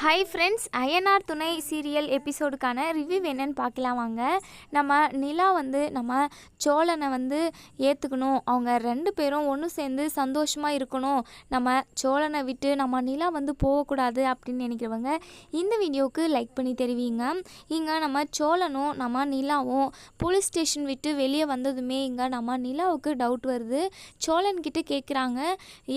Hi friends INR துணை serial எபிசோடுக்கான review என்னன்னு பார்க்கலாம் வாங்க. நம்ம நிலா வந்து நம்ம சோழனை வந்து ஏற்றுக்கணும் அவங்க ரெண்டு பேரும் ஒன்று சேர்ந்து சந்தோஷமாக இருக்கணும். நம்ம சோழனை விட்டு நம்ம நிலா வந்து போகக்கூடாது அப்படின்னு நினைக்கிறவங்க இந்த வீடியோவுக்கு லைக் பண்ணி தெரிவிங்க. இங்கே நம்ம சோழனும் நம்ம நிலாவும் போலீஸ் ஸ்டேஷன் விட்டு வெளியே வந்ததுமே இங்கே நம்ம நிலாவுக்கு டவுட் வருது. சோழன்கிட்ட கேட்குறாங்க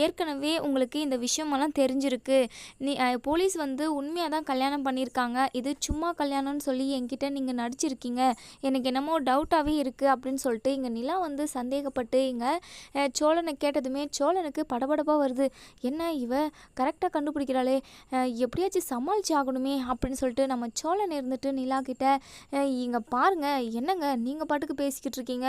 ஏற்கனவே உங்களுக்கு இந்த விஷயமெல்லாம் தெரிஞ்சிருக்கு. நீ போலீஸ் வந்து உண்மையாக தான் கல்யாணம் பண்ணியிருக்காங்க. இது சும்மா கல்யாணம்னு சொல்லி என்கிட்ட நீங்கள் நடிச்சிருக்கீங்க. எனக்கு என்னமோ டவுட்டாகவே இருக்குது அப்படின்னு சொல்லிட்டு இங்கே நிலா வந்து சந்தேகப்பட்டு இங்கே சோழனை கேட்டதுமே சோழனுக்கு படபடப்பாக வருது. என்ன இவ கரெக்டாக கண்டுபிடிக்கிறாளே? எப்படியாச்சும் சமாளிச்சு ஆகணுமே அப்படின்னு சொல்லிட்டு நம்ம சோழன் இருந்துட்டு நிலா கிட்ட இங்கே பாருங்கள் பாருங்க என்னங்க நீங்கள் பாட்டுக்கு பேசிக்கிட்டு இருக்கீங்க?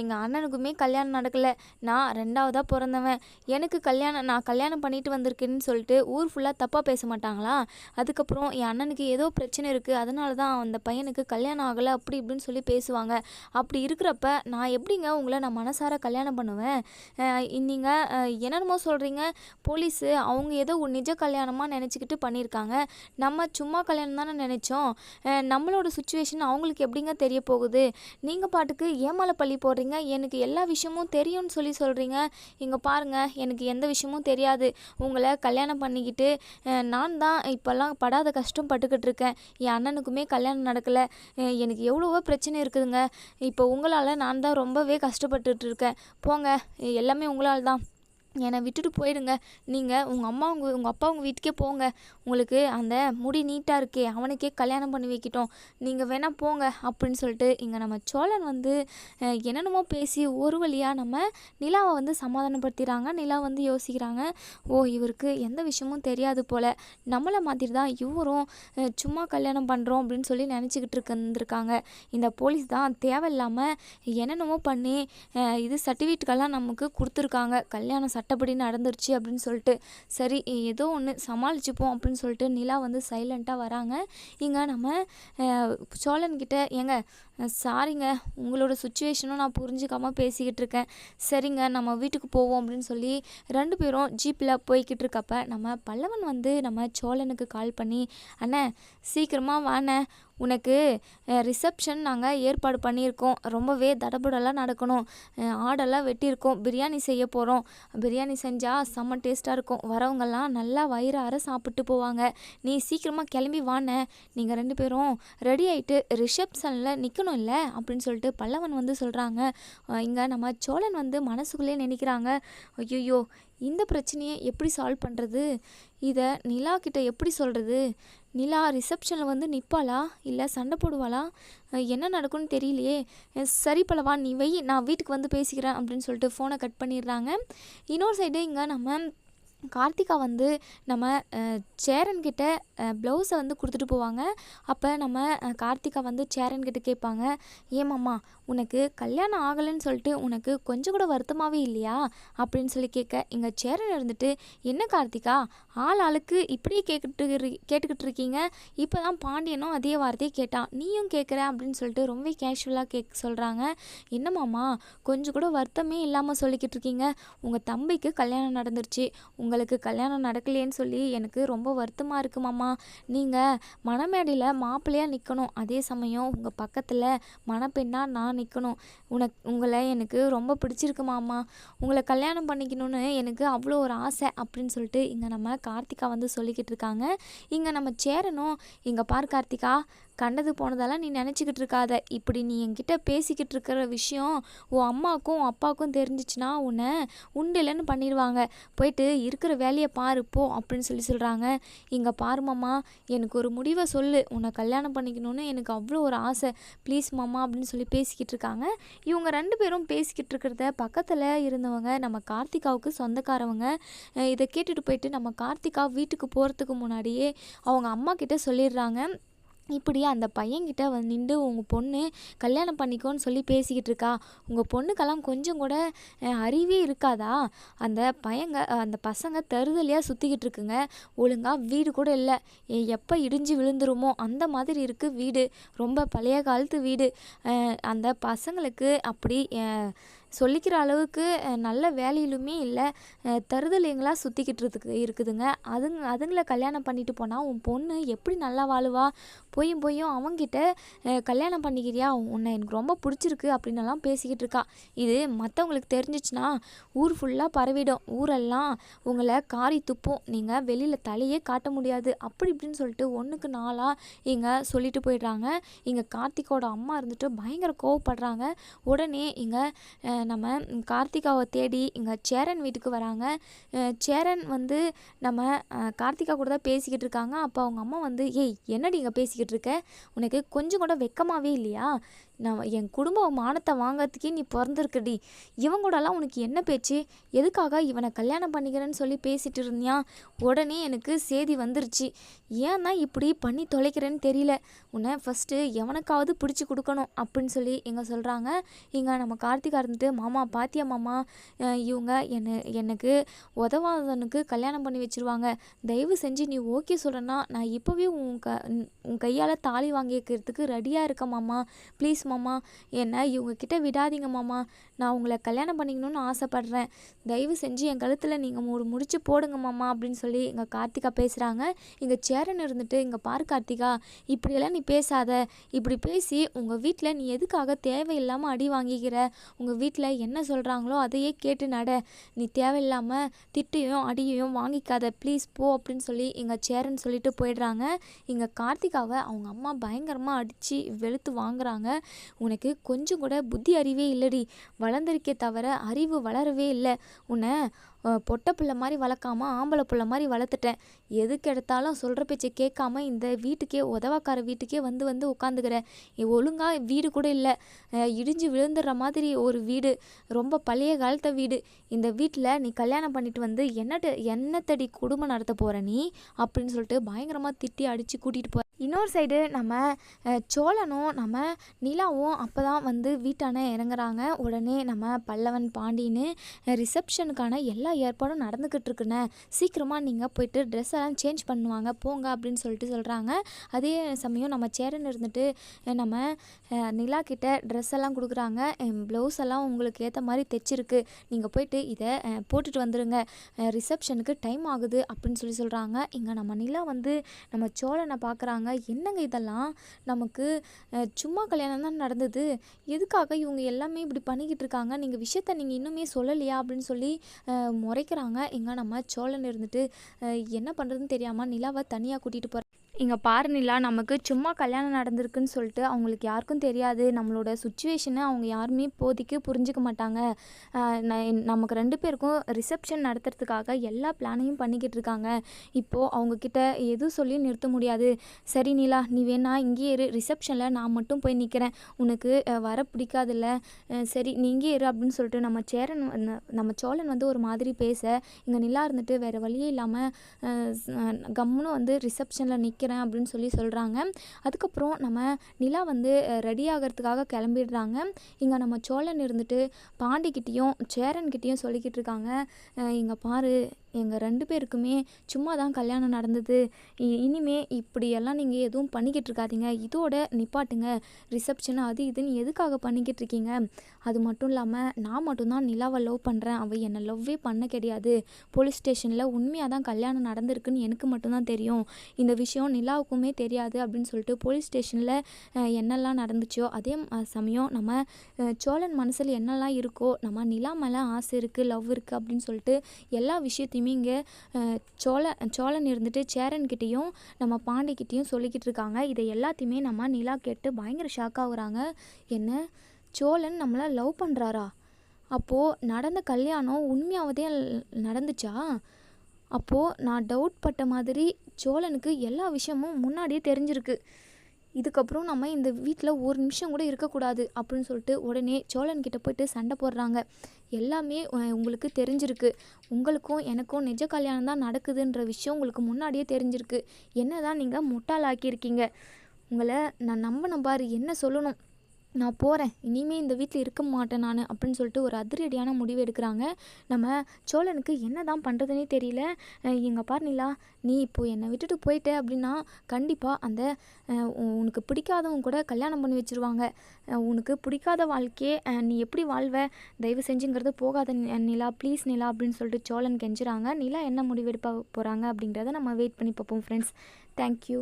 எங்கள் அண்ணனுக்குமே கல்யாணம் நடக்கலை. நான் ரெண்டாவதாக பிறந்தவன். எனக்கு கல்யாணம் நான் கல்யாணம் பண்ணிட்டு வந்திருக்கேன்னு சொல்லிட்டு ஊர் ஃபுல்லாக தப்பாக பேச மாட்டாங்களா? அதுக்கப்புறம் என் அண்ணனுக்கு ஏதோ பிரச்சனை இருக்குது அதனால தான் அந்த பையனுக்கு கல்யாணம் ஆகலை அப்படி இப்படின்னு சொல்லி பேசுவாங்க. அப்படி இருக்கிறப்ப நான் எப்படிங்க உங்களை நான் மனசார கல்யாணம் பண்ணுவேன்? நீங்கள் என்னென்னமோ சொல்கிறீங்க போலீஸு அவங்க ஏதோ நிஜ கல்யாணமாக நினச்சிக்கிட்டு பண்ணியிருக்காங்க. நம்ம சும்மா கல்யாணம் தானே நினச்சோம். நம்மளோட சுச்சுவேஷன் அவங்களுக்கு எப்படிங்க தெரிய போகுது? நீங்கள் பாட்டுக்கு ஏமால பள்ளி போடுறீங்க? எனக்கு எல்லா விஷயமும் தெரியும்னு சொல்லி சொல்கிறீங்க இங்கே பாருங்கள் எனக்கு எந்த விஷயமும் தெரியாது. உங்களை கல்யாணம் பண்ணிக்கிட்டு நான் தான் இப்போல்லாம் படாத கஷ்டம் பட்டுக்கிட்டு இருக்கேன். என் அண்ணனுக்குமே கல்யாணம் நடக்கலை. எனக்கு எவ்வளவோ பிரச்சனை இருக்குதுங்க. இப்போ உங்களால் நான் தான் ரொம்பவே கஷ்டப்பட்டுட்டு இருக்கேன். போங்க. எல்லாமே உங்களால் தான். என்னை விட்டுட்டு போயிடுங்க. நீங்கள் உங்கள் அம்மா உங்கள் உங்கள் அப்பா உங்கள் வீட்டுக்கே போங்க. உங்களுக்கு அந்த முடி நீட்டாக இருக்கே அவனுக்கே கல்யாணம் பண்ணி வைக்கிட்டோம். நீங்கள் வேணால் போங்க அப்படின்னு சொல்லிட்டு இங்கே நம்ம சோழன் வந்து என்னென்னமோ பேசி ஒரு வழியாக நம்ம நிலாவை வந்து சமாதானப்படுத்திடுறாங்க. நிலா வந்து யோசிக்கிறாங்க ஓ இவருக்கு எந்த விஷயமும் தெரியாது போல். நம்மளை மாதிரி தான் இவரும் சும்மா கல்யாணம் பண்ணுறோம் அப்படின்னு சொல்லி நினச்சிக்கிட்டு இருந்திருக்காங்க. இந்த போலீஸ் தான் தேவையில்லாமல் என்னென்னமோ பண்ணி இது சர்டிஃபிகேட்டுக்கெல்லாம் நமக்கு கொடுத்துருக்காங்க. கல்யாணம் சட்டப்படி நடந்துருச்சு அப்படின்னு சொல்லிட்டு சரி ஏதோ ஒன்று சமாளிச்சுப்போம் அப்படின்னு சொல்லிட்டு நிலா வந்து சைலண்ட்டாக வராங்க. இங்கே நம்ம சோழன்கிட்ட ஏங்க சாரிங்க உங்களோட சுச்சுவேஷனும் நான் புரிஞ்சுக்காமல் பேசிக்கிட்டு இருக்கேன். சரிங்க நம்ம வீட்டுக்கு போவோம் அப்படின்னு சொல்லி ரெண்டு பேரும் ஜீப்பில் போய்கிட்டு இருக்கப்ப நம்ம பல்லவன் வந்து நம்ம சோழனுக்கு கால் பண்ணி அண்ணே சீக்கிரமாக வாண்ணே உனக்கு ரிசப்ஷன் நாங்கள் ஏற்பாடு பண்ணியிருக்கோம். ரொம்பவே தடபுடலாம் நடக்கணும். ஆடெல்லாம் வெட்டியிருக்கோம். பிரியாணி செய்ய போகிறோம் பிரியாணி செஞ்சால் செம்ம டேஸ்ட்டாக இருக்கும். வரவங்கெல்லாம் நல்லா வயிறார சாப்பிட்டு போவாங்க. நீ சீக்கிரமாக கிளம்பி வாண்ணே. நீங்கள் ரெண்டு பேரும் ரெடி ஆகிட்டு ரிசப்ஷனில் நிற்கணும் இல்லை அப்படின்னு சொல்லிட்டு பல்லவன் வந்து சொல்கிறாங்க இங்கே நம்ம சோழன் வந்து மனசுக்குள்ளே நினைக்கிறாங்க. ஐயோ இந்த பிரச்சனையை எப்படி சால்வ் பண்ணுறது இதை நிலா கிட்ட எப்படி சொல்கிறது நிலா ரிசப்ஷனில் வந்து நிற்பாளா இல்லை சண்டை போடுவாளா? என்ன நடக்கும்னு தெரியலையே. சரி பலவா நீ வை நான் வீட்டுக்கு வந்து பேசிக்கிறேன் அப்படின்னு சொல்லிட்டு ஃபோனை கட் பண்ணிடுறாங்க. இன்னொரு சைடு இங்கே நம்ம கார்த்திகா வந்து நம்ம சேரன்கிட்ட சேரன் ப்ளவுஸை வந்து கொடுத்துட்டு போவாங்க. அப்போ நம்ம கார்த்திகா வந்து சேரன்கிட்ட கேட்பாங்க ஏமாம்மா உனக்கு கல்யாணம் ஆகலைன்னு சொல்லிட்டு உனக்கு கொஞ்சம் கூட வருத்தமாகவே இல்லையா? அப்படின்னு சொல்லி கேட்க இங்கே சேரன் இருந்துட்டு என்ன கார்த்திகா ஆள் ஆளுக்கு இப்படியே கேட்டுட்டு கேட்டுக்கிட்டு இருக்கீங்க? இப்போ தான் பாண்டியனும் அதே வார்த்தையை கேட்டான் நீயும் கேட்குற? அப்படின்னு சொல்லிட்டு ரொம்ப கேஷுவலாக கேட்க சொல்கிறாங்க என்னமாம்மா கொஞ்சம் கூட வருத்தமே இல்லாமல் சொல்லிக்கிட்டு இருக்கீங்க? உங்கள் தம்பிக்கு கல்யாணம் நடந்துருச்சு. உங்களுக்கு கல்யாணம் நடக்கலையேன்னு சொல்லி எனக்கு ரொம்ப வருத்தமாக இருக்கு மாமா. நீங்கள் மணமேடையில் மாப்பிள்ளையாக நிற்கணும் அதே சமயம் உங்கள் பக்கத்தில் மணப்பெண்ணாக நான் நிற்கணும் உனக்கு உங்களை எனக்கு ரொம்ப பிடிச்சிருக்கு மாமா. உங்களை கல்யாணம் பண்ணிக்கணும்னு எனக்கு அவ்வளோ ஒரு ஆசை அப்படின்னு சொல்லிட்டு இங்கே நம்ம கார்த்திகா வந்து சொல்லிக்கிட்டு இருக்காங்க. இங்கே நம்ம சேரணும். இங்கே பார் கார்த்திகா கண்டது போனதெல்லாம் நீ நினச்சிக்கிட்டு இருக்காத. இப்படி நீ என்கிட்ட பேசிக்கிட்டு இருக்கிற விஷயம் உன் அம்மாவுக்கும் உன் அப்பாவுக்கும் தெரிஞ்சிச்சுன்னா உன்னை உண்டிலன்னு பண்ணிடுவாங்க. போயிட்டு இருக்கிற வேலையை பாரு போ அப்படின்னு சொல்லி சொல்கிறாங்க இங்கே பாரு மாமா எனக்கு ஒரு முடிவை சொல்லு. உன்னை கல்யாணம் பண்ணிக்கணும்னு எனக்கு அவ்வளோ ஒரு ஆசை. ப்ளீஸ் மாமா அப்படின்னு சொல்லி பேசிக்கிட்டு இருக்காங்க. இவங்க ரெண்டு பேரும் பேசிக்கிட்டு இருக்கிறத பக்கத்தில் இருந்தவங்க நம்ம கார்த்திகாவுக்கு சொந்தக்காரவங்க இதை கேட்டுட்டு போயிட்டு நம்ம கார்த்திகா வீட்டுக்கு போகிறதுக்கு முன்னாடியே அவங்க அம்மா கிட்ட சொல்லிடுறாங்க. இப்படி அந்த பையன்கிட்ட வந்து நின்று உங்கள் பொண்ணு கல்யாணம் பண்ணிக்கோன்னு சொல்லி பேசிக்கிட்டு இருக்கா உங்கள் பொண்ணுக்கெல்லாம் கொஞ்சம் கூட அறிவே இருக்காதா? அந்த பையங்க அந்த பசங்க தருதலையாக சுற்றிக்கிட்டு இருக்குங்க ஒழுங்காக வீடு கூட இல்லை. எப்போ இடிஞ்சு விழுந்துருமோ அந்த மாதிரி இருக்குது வீடு. ரொம்ப பழைய காலத்து வீடு. அந்த பசங்களுக்கு அப்படி சொல்லிக்கிற அளவுக்கு நல்ல வேலையிலுமே இல்லை. தருதலைங்களா சுற்றிக்கிட்டு இருக்குதுங்க. அதுங்க அதுங்கள கல்யாணம் பண்ணிட்டு போனால் உன் பொண்ணு எப்படி நல்லா வாழுவா? போயும் போயும் அவங்கிட்ட கல்யாணம் பண்ணிக்கிறியா? உன்னை எனக்கு ரொம்ப பிடிச்சிருக்கு அப்படின்னெல்லாம் பேசிக்கிட்டு இருக்கா. இது மற்றவங்களுக்கு தெரிஞ்சிச்சுன்னா ஊர் ஃபுல்லாக பரவிடும். ஊரெல்லாம் உங்களை காரி துப்பும். நீங்கள் வெளியில் தலையே காட்ட முடியாது. அப்படி இப்படின்னு சொல்லிட்டு ஒன்றுக்கு நாளாக இங்கே சொல்லிட்டு போயிடுறாங்க. இங்கே கார்த்திகோட அம்மா இருந்துட்டு பயங்கர கோவப்படுறாங்க. உடனே இங்கே நம்ம கார்த்திகாவை தேடி இங்கே சேரன் வீட்டுக்கு வராங்க. சேரன் வந்து நம்ம கார்த்திகா கூட தான் பேசிக்கிட்டு இருக்காங்க. அப்போ அவங்க அம்மா வந்து ஏய் என்னடி இங்கே பேசிக்கிட்டு இருக்க? உனக்கு கொஞ்சம் கூட வெக்கமாகவே இல்லையா? நான் என் குடும்ப மானத்தை வாங்கிறதுக்கே நீ பிறந்திருக்கடி. இவன் கூடலாம் உனக்கு என்ன பேச்சு? எதுக்காக இவனை கல்யாணம் பண்ணிக்கிறேன்னு சொல்லி பேசிட்டு இருந்தியா? உடனே எனக்கு சேதி வந்துருச்சு. ஏன் தான் இப்படி பண்ணி தொலைக்கிறேன்னு தெரியல. உன்னை ஃபஸ்ட்டு எவனுக்காவது பிடிச்சி கொடுக்கணும் அப்படின்னு சொல்லி எங்கே சொல்கிறாங்க இங்கே நம்ம கார்த்திகா இருந்துட்டு மாமா பாத்தியா மாமா? இவங்க என்ன எனக்கு உதவாதவனுக்கு கல்யாணம் பண்ணி வச்சுருவாங்க. தயவு செஞ்சு நீ ஓகே சொல்கிறேன்னா நான் இப்போவே உன் க உன் கையால் தாலி வாங்கிக்கிறதுக்கு ரெடியாக இருக்கேன் மாமா. ப்ளீஸ் மாமா. என்னை இவங்கக்கிட்ட விடாதீங்க மாமா. நான் உங்களை கல்யாணம் பண்ணிக்கணும்னு ஆசைப்பட்றேன். தயவு செஞ்சு என் கழுத்தில் நீங்கள் ஒரு முடிச்சு போடுங்க மாமா அப்படின்னு சொல்லி எங்கள் கார்த்திகா பேசுகிறாங்க இங்கே சேரன் இருந்துட்டு இங்கே பாரு கார்த்திகா இப்படியெல்லாம் நீ பேசாத. இப்படி பேசி உங்கள் வீட்டில் நீ எதுக்காக தேவையில்லாமல் அடி வாங்கிக்கிற? உங்கள் வீட்டில் என்ன சொல்கிறாங்களோ அதையே கேட்டு நட. நீ தேவையில்லாமல் திட்டையும் அடியையும் வாங்கிக்காத. ப்ளீஸ் போ அப்படின்னு சொல்லி எங்கள் சேரன் சொல்லிட்டு போயிடுறாங்க. இங்கே கார்த்திகாவை அவங்க அம்மா பயங்கரமாக அடித்து வெளுத்து வாங்குறாங்க. உனக்கு கொஞ்சம் கூட புத்தி அறிவே இல்லடி. வளர்ந்துருக்கே தவிர அறிவு வளரவே இல்லை. உன்னை பொட்டை பிள்ளை மாதிரி வளர்க்காம ஆம்பளை பிள்ளை மாதிரி வளர்த்துட்டேன். எதுக்கு எடுத்தாலும் சொல்கிற பேச்சை கேட்காம இந்த வீட்டுக்கே உதவாக்கார வீட்டுக்கே வந்து வந்து உட்காந்துக்கிறேன் ஒழுங்காக வீடு கூட இல்லை. இடிஞ்சு விழுந்துடுற மாதிரி ஒரு வீடு. ரொம்ப பழைய காலத்து வீடு. இந்த வீட்டில் நீ கல்யாணம் பண்ணிட்டு வந்து என்னட்டு என்னத்தடி குடும்பம் நடத்த போகிற நீ? அப்படின்னு சொல்லிட்டு பயங்கரமாக திட்டி அடித்து கூட்டிகிட்டு போ இன்னொரு சைடு நம்ம சோழனும் நம்ம நிலாவும் அப்போ தான் வந்து வீட்டான இறங்குறாங்க. உடனே நம்ம பல்லவன் பாண்டின்னு ரிசப்ஷனுக்கான எல்லா ஏற்பாடும் நடந்துக்கிட்டு இருக்குண்ணே சீக்கிரமாக நீங்கள் போயிட்டு ட்ரெஸ் எல்லாம் சேஞ்ச் பண்ணுவாங்க போங்க அப்படின்னு சொல்லிட்டு சொல்கிறாங்க அதே சமயம் நம்ம சேரன் இருந்துட்டு நம்ம நிலா கிட்ட ட்ரெஸ் எல்லாம் கொடுக்குறாங்க. ப்ளவுஸ் எல்லாம் உங்களுக்கு ஏற்ற மாதிரி தைச்சிருக்கு. நீங்கள் போயிட்டு இதை போட்டுட்டு வந்துடுங்க ரிசப்ஷனுக்கு டைம் ஆகுது அப்படின்னு சொல்லி சொல்கிறாங்க இங்கே நம்ம நிலா வந்து நம்ம சோழனை பார்க்குறாங்க என்னங்க இதெல்லாம்? நமக்கு சும்மா கல்யாணம் தான் நடந்தது. எதுக்காக இவங்க எல்லாமே இப்படி பண்ணிக்கிட்டு இருக்காங்க? நீங்கள் விஷயத்த நீங்கள் இன்னுமே சொல்லலையா அப்படின்னு சொல்லி முறைக்கிறாங்க. இங்கே நம்ம சோழன் இருந்துட்டு என்ன பண்ணுறதுன்னு தெரியாமல் நிலாவை தனியாக கூட்டிகிட்டு போகிற இங்கே பாரு நிலா நமக்கு சும்மா கல்யாணம் நடந்திருக்குன்னு சொல்லிட்டு அவங்களுக்கு யாருக்கும் தெரியாது. நம்மளோட சுச்சுவேஷனை அவங்க யாருமே இப்போதைக்கு புரிஞ்சுக்க மாட்டாங்க. ந- நமக்கு ரெண்டு பேருக்கும் ரிசப்ஷன் நடத்துறதுக்காக எல்லா பிளானையும் பண்ணிக்கிட்டு இருக்காங்க. இப்போது அவங்கக்கிட்ட எதுவும் சொல்லி நிறுத்த முடியாது. சரி நிலா நீ வேணா இங்கேயே இரு. ரிசப்ஷனில் நான் மட்டும் போய் நிற்கிறேன் உனக்கு வர பிடிக்காதுல்ல. சரி நீ இங்கே இரு அப்படின்னு சொல்லிட்டு நம்ம சேரன் நம்ம சோழன் வந்து ஒரு மாதிரி பேச இங்கே நிலா இருந்துட்டு வேறு வழியே இல்லாமல் கம்முன்னு வந்து ரிசப்ஷனில் நிற்கிறேன் அப்படின்னு சொல்லி சொல்கிறாங்க அதுக்கப்புறம் நம்ம நிலா வந்து ரெடி ஆகிறதுக்காக கிளம்பிடுறாங்க. இங்கே நம்ம சோழன் இருந்துட்டு பாண்டிக்கிட்டேயும் சேரன்கிட்டேயும் சொல்லிக்கிட்டு இருக்காங்க. இங்கே பாரு எங்கள் ரெண்டு பேருக்குமே சும்மா தான் கல்யாணம் நடந்தது. இ- இனிமே இப்படியெல்லாம் நீங்கள் எதுவும் பண்ணிக்கிட்டு இருக்காதீங்க. இதோட நிப்பாட்டுங்க. ரிசப்ஷன் அது இதுன்னு எதுக்காக பண்ணிக்கிட்டு இருக்கீங்க? அது மட்டும் இல்லாமல் நான் மட்டும்தான் நிலாவை லவ் பண்ணுறேன் அவள் என்னை லவ்வே பண்ண கிடையாது. போலீஸ் ஸ்டேஷனில் உண்மையாக தான் கல்யாணம் நடந்திருக்குன்னு எனக்கு மட்டும்தான் தெரியும். இந்த விஷயம் நிலாவுக்குமே தெரியாது அப்படின்னு சொல்லிட்டு போலீஸ் ஸ்டேஷனில் என்னெல்லாம் நடந்துச்சோ அதே சமயம் நம்ம சோழன் மனசில் என்னெல்லாம் இருக்கோ நம்ம நிலா மேலே ஆசை இருக்குது லவ் இருக்குது அப்படின்னு சொல்லிட்டு எல்லா விஷயத்தையும் இங்கே சோழ சோழன் இருந்துட்டு சேரன்கிட்டேயும் நம்ம பாண்டிக்கிட்டேயும் சொல்லிக்கிட்டு இருக்காங்க. இதை எல்லாத்தையுமே நம்ம நிலா கேட்டு பயங்கர ஷாக் ஆகுறாங்க. என்ன? சோழன் நம்மளை லவ் பண்ணுறாரா அப்போது நடந்த கல்யாணம் உண்மையாவதே நடந்துச்சா? அப்போது நான் டவுட் பட்ட மாதிரி சோழனுக்கு எல்லா விஷயமும் முன்னாடியே தெரிஞ்சிருக்கு. இதுக்கப்புறம் நம்ம இந்த வீட்டில் ஒரு நிமிஷம் கூட இருக்கக்கூடாது அப்படின்னு சொல்லிட்டு உடனே சோழன் கிட்ட போயிட்டு சண்டை போடுறாங்க. எல்லாமே உங்களுக்கு தெரிஞ்சிருக்கு. உங்களுக்கும் எனக்கும் நிஜ கல்யாணம் தான் நடக்குதுன்ற விஷயம் உங்களுக்கு முன்னாடியே தெரிஞ்சிருக்கு. என்ன தான் நீங்கள் முட்டாளாக்கியிருக்கீங்க. உங்களை நான் நம்பின பாரு என்ன சொல்லணும்? நான் போகிறேன் இனிமேல் இந்த வீட்டில் இருக்க மாட்டேன் நான் அப்படின்னு சொல்லிட்டு ஒரு அதிரடியான முடிவு எடுக்கிறாங்க. நம்ம சோழனுக்கு என்ன தான் பண்ணுறதுனே தெரியல. எங்கள் இங்க பார் நிலா நீ இப்போ என்னை விட்டுட்டு போயிட்ட அப்படின்னா கண்டிப்பாக அந்த உ- உனக்கு பிடிக்காதவங்க கூட கல்யாணம் பண்ணி வச்சிருவாங்க. உனக்கு பிடிக்காத வாழ்க்கையே நீ எப்படி வாழ்வ? தயவு செஞ்சுங்கிறது போகாத நிலா ப்ளீஸ் நிலா அப்படின்னு சொல்லிட்டு சோழன் கெஞ்சுறாங்க. நிலா என்ன முடிவெடுப்ப போகிறாங்க அப்படிங்கிறத நம்ம வெயிட் பண்ணி பார்ப்போம் ஃப்ரெண்ட்ஸ் தேங்க்யூ